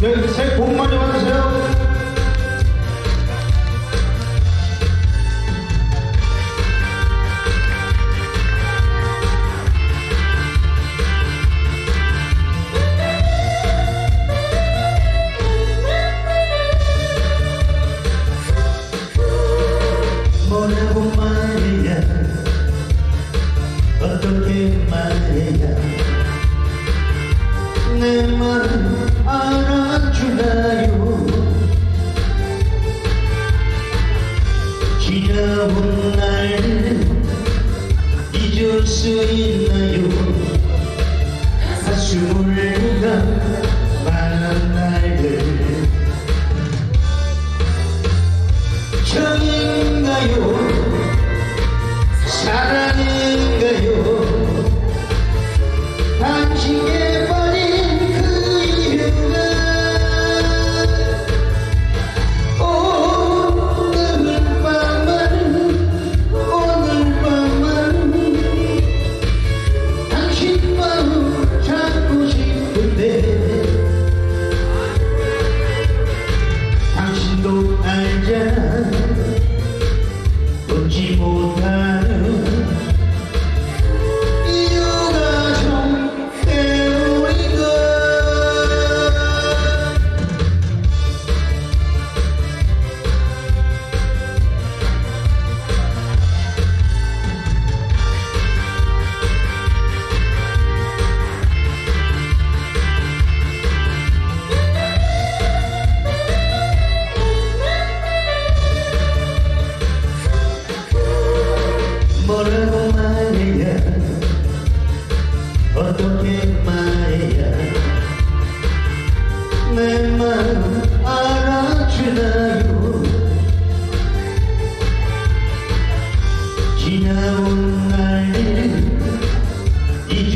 네, 새해 복. 뭐라고 말해야 어떻게 말해야 내말 알아주나요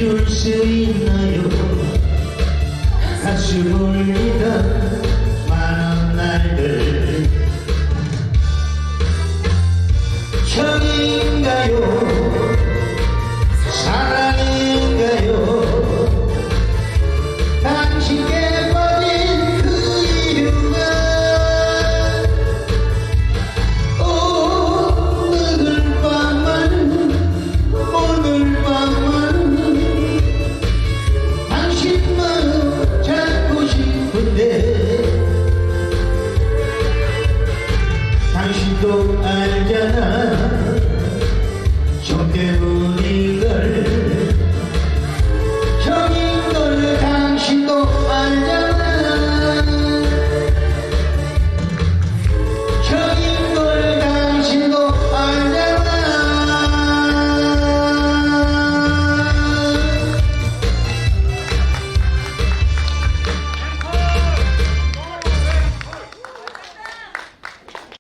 잊을 수 있나요? 가슴 울리던 تو انجنا